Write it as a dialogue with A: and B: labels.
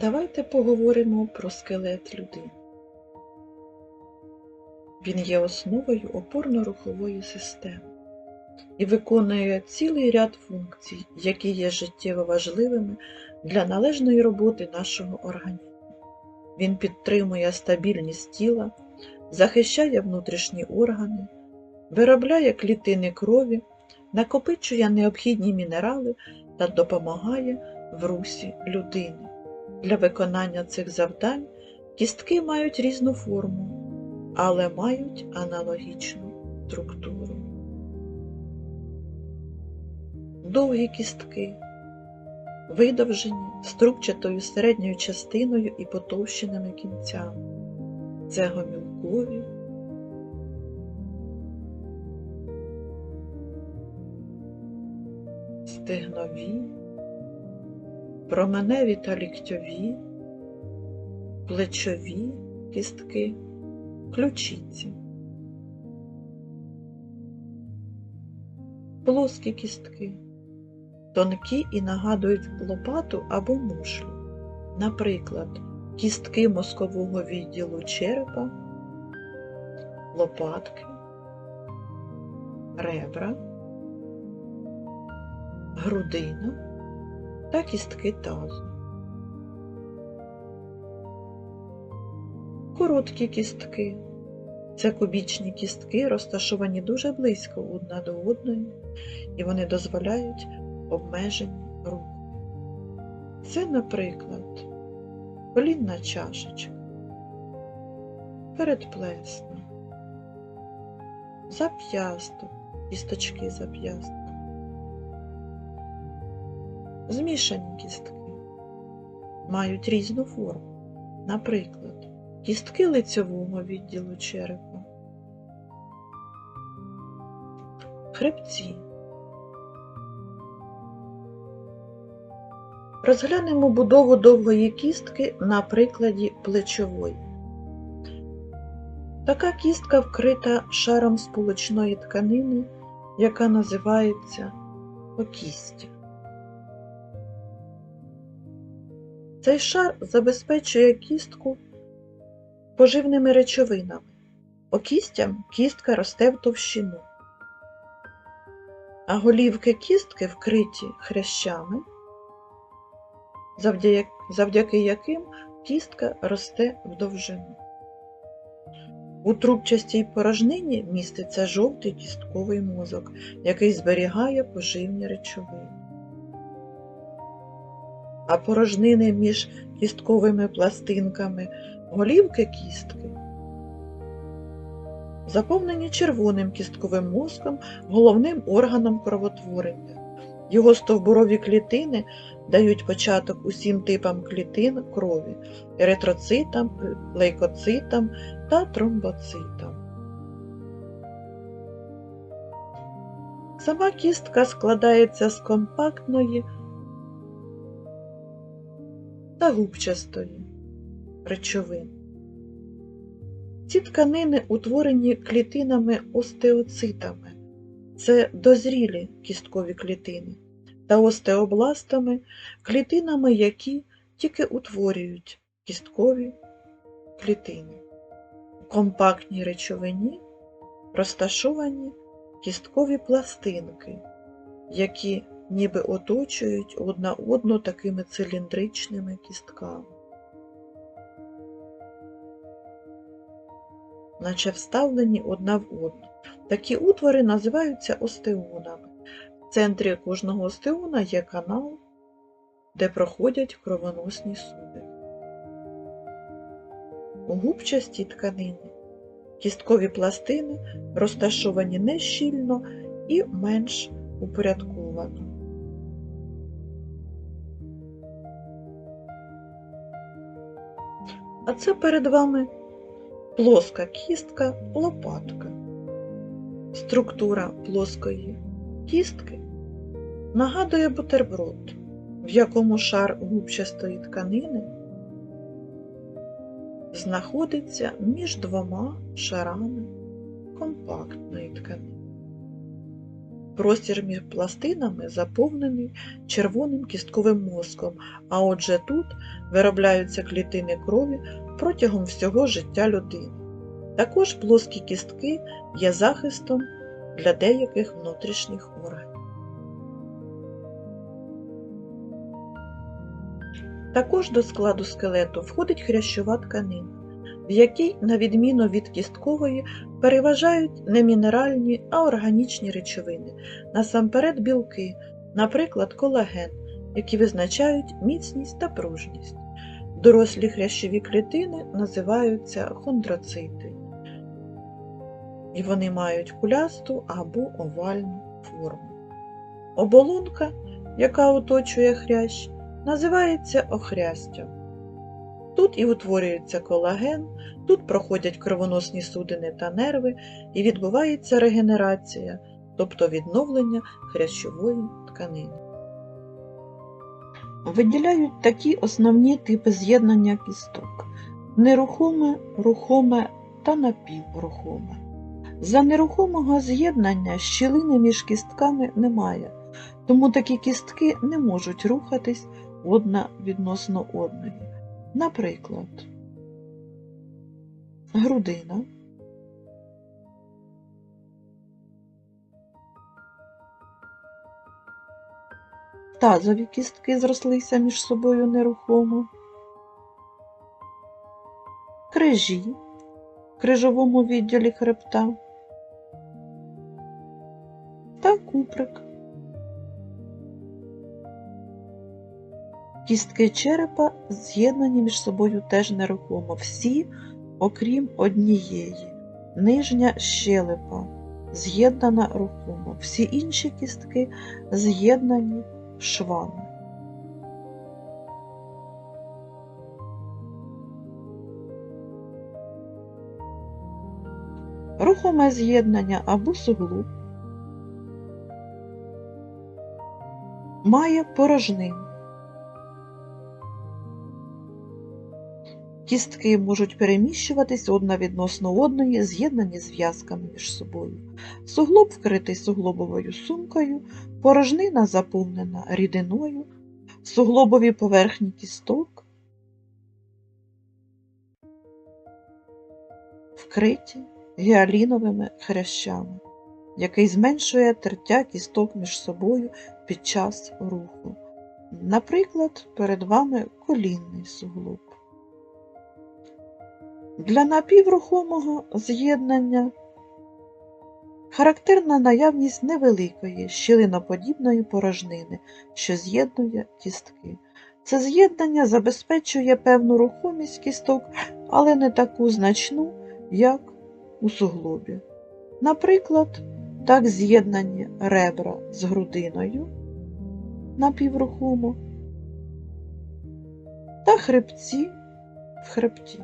A: Давайте поговоримо про скелет людини. Він є основою опорно-рухової системи і виконує цілий ряд функцій, які є життєво важливими для належної роботи нашого організму. Він підтримує стабільність тіла, захищає внутрішні органи, виробляє клітини крові, накопичує необхідні мінерали та допомагає в русі людини. Для виконання цих завдань кістки мають різну форму, але мають аналогічну структуру. Довгі кістки, видовжені з трубчатою середньою частиною і потовщеними кінцями. Це гомілкові, стегнові, променеві та ліктьові, плечові кістки, ключиці, плоскі кістки, тонкі і нагадують лопату або мушлю, наприклад, кістки мозкового відділу черепа, лопатки, ребра, грудина та кістки тазу. Короткі кістки. Це кубічні кістки, розташовані дуже близько одна до одної, і вони дозволяють обмежені рухи. Це, наприклад, колінна чашечка, передплесна, зап'ясток, кісточки зап'ястка. Змішані кістки мають різну форму. Наприклад, кістки лицьового відділу черепа, хребці. Розглянемо будову довгої кістки на прикладі плечової. Така кістка вкрита шаром сполучної тканини, яка називається окістя. Цей шар забезпечує кістку поживними речовинами. Окістям кістка росте в товщину, а голівки кістки вкриті хрящами, завдяки, яким кістка росте в довжину. У трубчастій порожнині міститься жовтий кістковий мозок, який зберігає поживні речовини а порожнини між кістковими пластинками голівки кістки заповнені червоним кістковим мозком, головним органом кровотворення. Його стовбурові клітини дають початок усім типам клітин крові еритроцитам, лейкоцитам та тромбоцитам. Сама кістка складається з компактної та губчастої речовин. Ці тканини утворені клітинами остеоцитами, це дозрілі кісткові клітини, та остеобластами, клітинами, які тільки утворюють кісткові клітини. У компактній речовині розташовані кісткові пластинки, які ніби оточують одна одну такими циліндричними кістками. Наче вставлені одна в одну. Такі утвори називаються остеонами. В центрі кожного остеона є канал, де проходять кровоносні суди. У губчастій тканині кісткові пластини розташовані не щільно і менш упорядковано. А це перед вами плоска кістка лопатка. Структура плоскої кістки нагадує бутерброд, в якому шар губчастої тканини знаходиться між двома шарами компактної тканини. Простір між пластинами заповнений червоним кістковим мозком, а отже тут виробляються клітини крові протягом всього життя людини. Також плоскі кістки є захистом для деяких внутрішніх органів. Також до складу скелету входить хрящова тканина, в якій, на відміну від кісткової, переважають не мінеральні, а органічні речовини, насамперед білки, наприклад, колаген, які визначають міцність та пружність. Дорослі хрящові клітини називаються хондроцити, і вони мають кулясту або овальну форму. Оболонка, яка оточує хрящ, називається охрястям. Тут і утворюється колаген, тут проходять кровоносні судини та нерви, і відбувається регенерація, тобто відновлення хрящової тканини. Виділяють такі основні типи з'єднання кісток нерухоме, рухоме та напіврухоме. За нерухомого з'єднання щілини між кістками немає, тому такі кістки не можуть рухатись одна відносно одної. Наприклад, грудина, тазові кістки зрослися між собою нерухомо, крижі в крижовому відділі хребта. Та куприк. Кістки черепа з'єднані між собою теж нерухомо. Всі, окрім однієї, нижня щелепа з'єднана рухомо. Всі інші кістки з'єднані швами. Рухоме з'єднання або суглуб має порожнину. Кістки можуть переміщуватись одна відносно одної, з'єднані зв'язками між собою. Суглоб вкритий суглобовою сумкою, порожнина заповнена рідиною, суглобові поверхні кісток вкриті гіаліновими хрящами, який зменшує тертя кісток між собою під час руху. Наприклад, перед вами колінний суглоб. Для напіврухомого з'єднання характерна наявність невеликої щілиноподібної порожнини, що з'єднує кістки. Це з'єднання забезпечує певну рухомість кісток, але не таку значну, як у суглобі. Наприклад, так з'єднані ребра з грудиною напіврухомо та хребці в хребті.